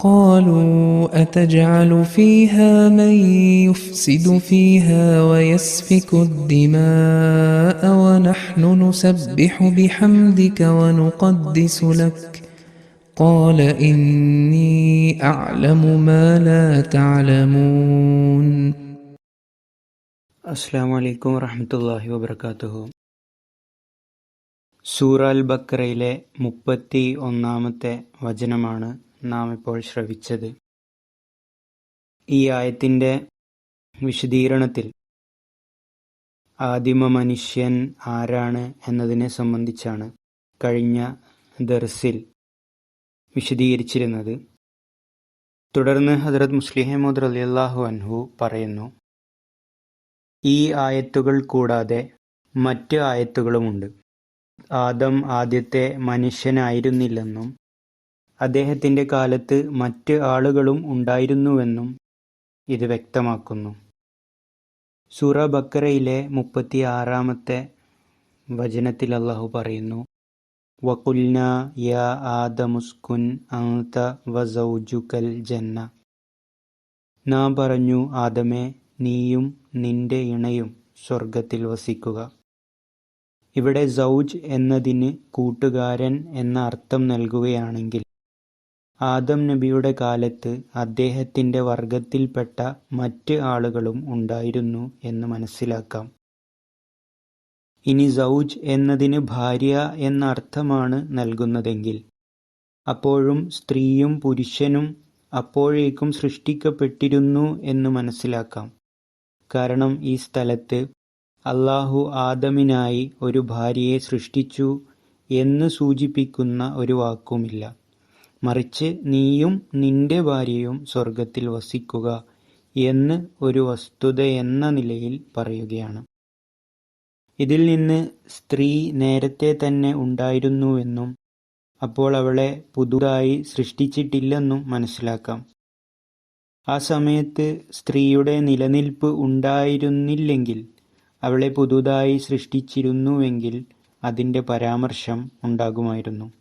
قالوا أتجعل فيها من يفسد فيها ويسفك الدماء ونحن نسبح بحمدك ونقدس لك قال إني أعلم ما لا تعلمون അസ്സാം വലൈക്കും വറഹമത്തല്ലാഹി വബർക്കാത്തുഹു സൂറ അൽ ബക്കറയിലെ മുപ്പത്തി ഒന്നാമത്തെ വചനമാണ് നാം ഇപ്പോൾ ശ്രവിച്ചത്. ഈ ആയത്തിന്റെ വിശദീകരണത്തിൽ ആദിമ മനുഷ്യൻ ആരാണ് എന്നതിനെ സംബന്ധിച്ചാണ് കഴിഞ്ഞ ദർസിൽ വിശദീകരിച്ചിരുന്നത്. തുടർന്ന് ഹജറത് മുസ്ലിഹമദ് അലിയല്ലാഹു അൻഹു പറയുന്നു ഈ ആയത്തുകൾ കൂടാതെ മറ്റ് ആയത്തുകളുമുണ്ട്. ആദം ആദ്യത്തെ മനുഷ്യനായിരുന്നില്ലെന്നും അദ്ദേഹത്തിന്റെ കാലത്ത് മറ്റ് ആളുകളും ഉണ്ടായിരുന്നുവെന്നും ഇത് വ്യക്തമാക്കുന്നു. സൂറ മുപ്പത്തി ആറാമത്തെ വചനത്തിൽ അള്ളാഹു പറയുന്നു വകുൽന യാ ആദമുസ്കുൻ അന്ത വസൗജുക്കൽ ജന്ന. നാം പറഞ്ഞു ആദമേ നീയും നിന്റെ ഇണയും സ്വർഗത്തിൽ വസിക്കുക. ഇവിടെ സൗജ് എന്നതിന് കൂട്ടുകാരൻ എന്ന അർത്ഥം നൽകുകയാണെങ്കിൽ ആദം നബിയുടെ കാലത്ത് അദ്ദേഹത്തിന്റെ വർഗത്തിൽപ്പെട്ട മറ്റ് ആളുകളും ഉണ്ടായിരുന്നു എന്ന് മനസ്സിലാക്കാം. ഇനി സൗജ് എന്നതിന് ഭാര്യ എന്ന അർത്ഥമാണ് നൽകുന്നതെങ്കിൽ അപ്പോഴും സ്ത്രീയും പുരുഷനും അപ്പോഴേക്കും സൃഷ്ടിക്കപ്പെട്ടിരുന്നു എന്ന് മനസ്സിലാക്കാം. കാരണം ഈ സ്ഥലത്ത് അള്ളാഹു ആദമിനായി ഒരു ഭാര്യയെ സൃഷ്ടിച്ചു എന്ന് സൂചിപ്പിക്കുന്ന ഒരു വാക്കുമില്ല. മറിച്ച് നീയും നിന്റെ ഭാര്യയും സ്വർഗത്തിൽ വസിക്കുക എന്ന് ഒരു വസ്തുതയെന്ന നിലയിൽ പറയുകയാണ്. ഇതിൽ നിന്ന് സ്ത്രീ നേരത്തെ തന്നെ ഉണ്ടായിരുന്നുവെന്നും അപ്പോൾ അവളെ പുതുതായി സൃഷ്ടിച്ചിട്ടില്ലെന്നും മനസ്സിലാക്കാം. ആ സമയത്ത് സ്ത്രീയുടെ നിലനിൽപ്പ് ഉണ്ടായിരുന്നില്ലെങ്കിൽ അവളെ പുതുതായി സൃഷ്ടിച്ചിരുന്നുവെങ്കിൽ അതിന്റെ പരാമർശം ഉണ്ടാകുമായിരുന്നു.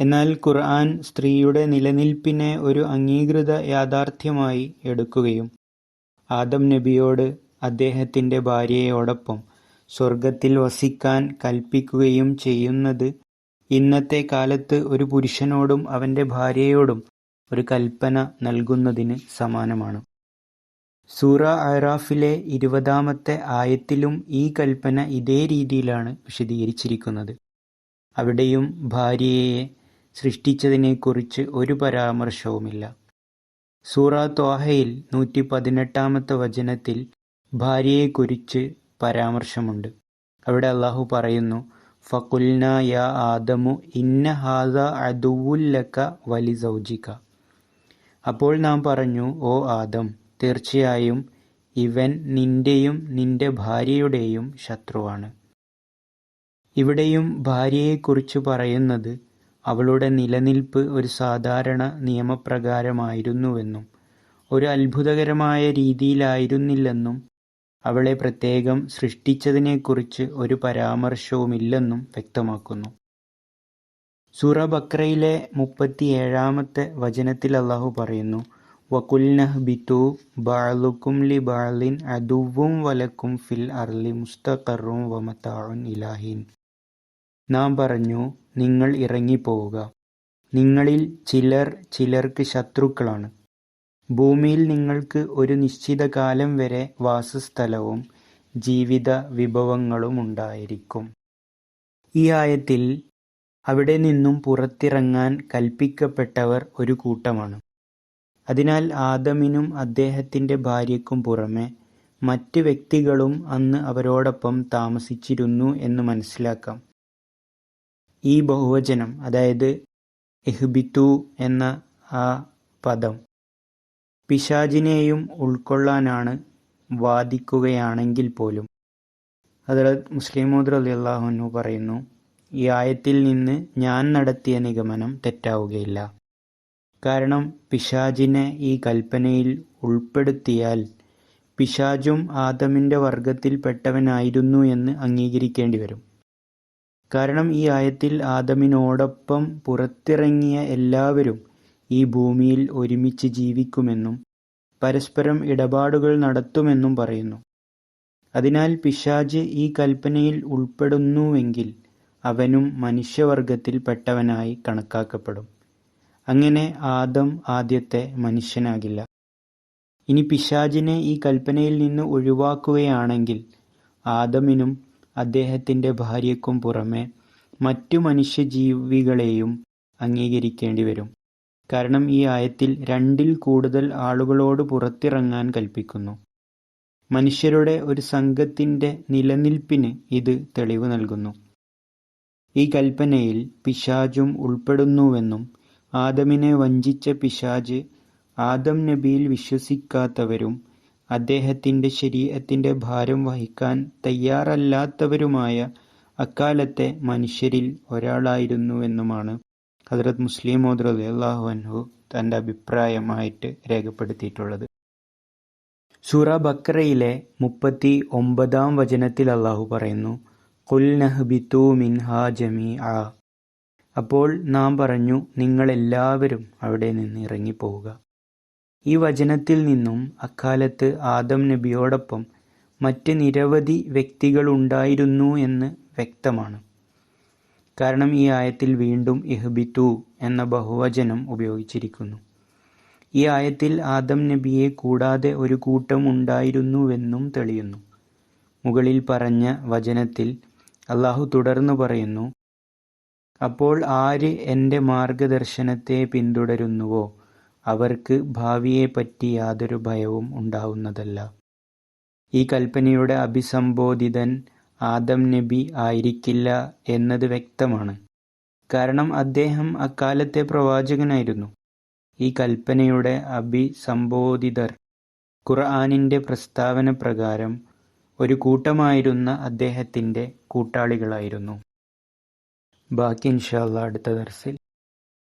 എന്നാൽ ഖുർആൻ സ്ത്രീയുടെ നിലനിൽപ്പിനെ ഒരു അംഗീകൃത യാഥാർത്ഥ്യമായി എടുക്കുകയും ആദം നബിയോട് അദ്ദേഹത്തിന്റെ ഭാര്യയോടൊപ്പം സ്വർഗത്തിൽ വസിക്കാൻ കൽപ്പിക്കുകയും ചെയ്യുന്നത് ഇന്നത്തെ കാലത്ത് ഒരു പുരുഷനോടും അവന്റെ ഭാര്യയോടും ഒരു കൽപ്പന നൽകുന്നതിന് സമാനമാണ്. സൂറ അറാഫിലെ ഇരുപതാമത്തെ ആയത്തിലും ഈ കൽപ്പന ഇതേ രീതിയിലാണ് വിശദീകരിച്ചിരിക്കുന്നത്. അവിടെയും ഭാര്യയെ സൃഷ്ടിച്ചതിനെക്കുറിച്ച് ഒരു പരാമർശവുമില്ല. സൂറ ത്വാഹയിൽ നൂറ്റി പതിനെട്ടാമത്തെ വചനത്തിൽ ഭാര്യയെക്കുറിച്ച് പരാമർശമുണ്ട്. അവിടെ അള്ളാഹു പറയുന്നു "ഫഖുൽനാ യാ ആദമു ഇന്ന ഹാദ അദുവുല്ലക്ക വലി സൗജിക്ക അപ്പോൾ നാം പറഞ്ഞു ഓ ആദം തീർച്ചയായും ഇവൻ നിന്റെയും നിന്റെ ഭാര്യയുടെയും ശത്രുവാണ്. ഇവിടെയും ഭാര്യയെക്കുറിച്ച് പറയുന്നത് അവളുടെ നിലനിൽപ്പ് ഒരു സാധാരണ നിയമപ്രകാരമായിരുന്നുവെന്നും ഒരു അത്ഭുതകരമായ രീതിയിലായിരുന്നില്ലെന്നും അവളെ പ്രത്യേകം സൃഷ്ടിച്ചതിനെക്കുറിച്ച് ഒരു പരാമർശവുമില്ലെന്നും വ്യക്തമാക്കുന്നു. സൂറ ബക്രയിലെ മുപ്പത്തിയേഴാമത്തെ വചനത്തിൽ അള്ളാഹു പറയുന്നു വകുൽനഹ്ബിത്തു ബാളുക്കും ലി ബാളിൻ അദുവും വലക്കും ഫിൽ അർലി മുസ്തഖറും വമത്താഴുൻ ഇലാഹിൻ. നാം പറഞ്ഞു നിങ്ങൾ ഇറങ്ങിപ്പോവുക. നിങ്ങളിൽ ചിലർ ചിലർക്ക് ശത്രുക്കളാണ്. ഭൂമിയിൽ നിങ്ങൾക്ക് ഒരു നിശ്ചിത കാലം വരെ വാസസ്ഥലവും ജീവിത വിഭവങ്ങളും ഉണ്ടായിരിക്കും. ഈ ആയത്തിൽ അവിടെ നിന്നും പുറത്തിറങ്ങാൻ കൽപ്പിക്കപ്പെട്ടവർ ഒരു കൂട്ടമാണ്. അതിനാൽ ആദമിനും അദ്ദേഹത്തിന്റെ ഭാര്യയ്ക്കും പുറമെ മറ്റ് വ്യക്തികളും അന്ന് അവരോടൊപ്പം താമസിച്ചിരുന്നു എന്ന് മനസ്സിലാക്കാം. ഈ ബഹുവചനം അതായത് ഇഹ്ബിത്തു എന്ന ആ പദം പിശാജിനെയും ഉൾക്കൊള്ളാനാണ് വാദിക്കുകയാണെങ്കിൽ പോലും. ഹദരത് അലി അള്ളാഹുനു പറയുന്നു ഈ ആയത്തിൽ നിന്ന് ഞാൻ നടത്തിയ നിഗമനം തെറ്റാവുകയില്ല. കാരണം പിശാജിനെ ഈ കൽപ്പനയിൽ ഉൾപ്പെടുത്തിയാൽ പിശാജും ആദമിന്റെ വർഗത്തിൽപ്പെട്ടവനായിരുന്നു എന്ന് അംഗീകരിക്കേണ്ടി വരും കാരണം ഈ ആയത്തിൽ ആദമിനോടൊപ്പം പുറത്തിറങ്ങിയ എല്ലാവരും ഈ ഭൂമിയിൽ ഒരുമിച്ച് ജീവിക്കുമെന്നും പരസ്പരം ഇടപാടുകൾ നടത്തുമെന്നും പറയുന്നു. അതിനാൽ പിശാജ് ഈ കൽപ്പനയിൽ ഉൾപ്പെടുന്നുവെങ്കിൽ അവനും മനുഷ്യവർഗത്തിൽപ്പെട്ടവനായി കണക്കാക്കപ്പെടും. അങ്ങനെ ആദം ആദ്യത്തെ മനുഷ്യനാകില്ല. ഇനി പിശാജിനെ ഈ കൽപ്പനയിൽ നിന്ന് ഒഴിവാക്കുകയാണെങ്കിൽ ആദമിനും അദ്ദേഹത്തിന്റെ ഭാര്യയ്ക്കും പുറമെ മറ്റു മനുഷ്യജീവികളെയും അംഗീകരിക്കേണ്ടി വരും കാരണം ഈ ആയത്തിൽ രണ്ടിൽ കൂടുതൽ ആളുകളോട് പുറത്തിറങ്ങാൻ കൽപ്പിക്കുന്നു. മനുഷ്യരുടെ ഒരു സംഘത്തിന്റെ നിലനിൽപ്പിന് ഇത് തെളിവ് നൽകുന്നു. ഈ കൽപ്പനയിൽ പിശാചും ഉൾപ്പെടുന്നുവെന്നും ആദമിനെ വഞ്ചിച്ച പിശാച് ആദം നബിയിൽ വിശ്വസിക്കാത്തവരും അദ്ദേഹത്തിന്റെ ശരീഅത്തിന്റെ ഭാരം വഹിക്കാൻ തയ്യാറല്ലാത്തവരുമായ അക്കാലത്തെ മനുഷ്യരിൽ ഒരാളായിരുന്നുവെന്നുമാണ് ഹസ്രത്ത് മുസ്ലിം മോദ് റളിയല്ലാഹു അൻഹു തന്റെ അഭിപ്രായമായിട്ട് രേഖപ്പെടുത്തിയിട്ടുള്ളത്. സൂറ ബക്രയിലെ മുപ്പത്തി ഒമ്പതാം വചനത്തിൽ അള്ളാഹു പറയുന്നു കുൽ നഹ്ബിത്തു മിൻഹാ ജമീ ആ അപ്പോൾ നാം പറഞ്ഞു നിങ്ങളെല്ലാവരും അവിടെ നിന്ന് ഇറങ്ങിപ്പോവുക. ഈ വചനത്തിൽ നിന്നും അക്കാലത്ത് ആദം നബിയോടൊപ്പം മറ്റ് നിരവധി വ്യക്തികളുണ്ടായിരുന്നു എന്ന് വ്യക്തമാണ്. കാരണം ഈ ആയത്തിൽ വീണ്ടും ഇഹ്ബിത്തു എന്ന ബഹുവചനം ഉപയോഗിച്ചിരിക്കുന്നു. ഈ ആയത്തിൽ ആദം നബിയെ കൂടാതെ ഒരു കൂട്ടം ഉണ്ടായിരുന്നുവെന്നും തെളിയുന്നു. മുകളിൽ പറഞ്ഞ വചനത്തിൽ അള്ളാഹു തുടർന്നു പറയുന്നു അപ്പോൾ ആര് എന്റെ മാർഗദർശനത്തെ പിന്തുടരുന്നുവോ? അവർക്ക് ഭാവിയെപ്പറ്റി യാതൊരു ഭയവും ഉണ്ടാവുന്നതല്ല. ഈ കൽപ്പനയുടെ അഭിസംബോധിതൻ ആദം നബി ആയിരിക്കില്ല എന്നത് വ്യക്തമാണ്. കാരണം അദ്ദേഹം അക്കാലത്തെ പ്രവാചകനായിരുന്നു. ഈ കൽപ്പനയുടെ അഭിസംബോധിതർ ഖുർആാനിന്റെ പ്രസ്താവന പ്രകാരം ഒരു കൂട്ടമായിരുന്ന അദ്ദേഹത്തിന്റെ കൂട്ടാളികളായിരുന്നു. ബാക്കി ഇൻഷാല്ല അടുത്ത ദർസിൽ.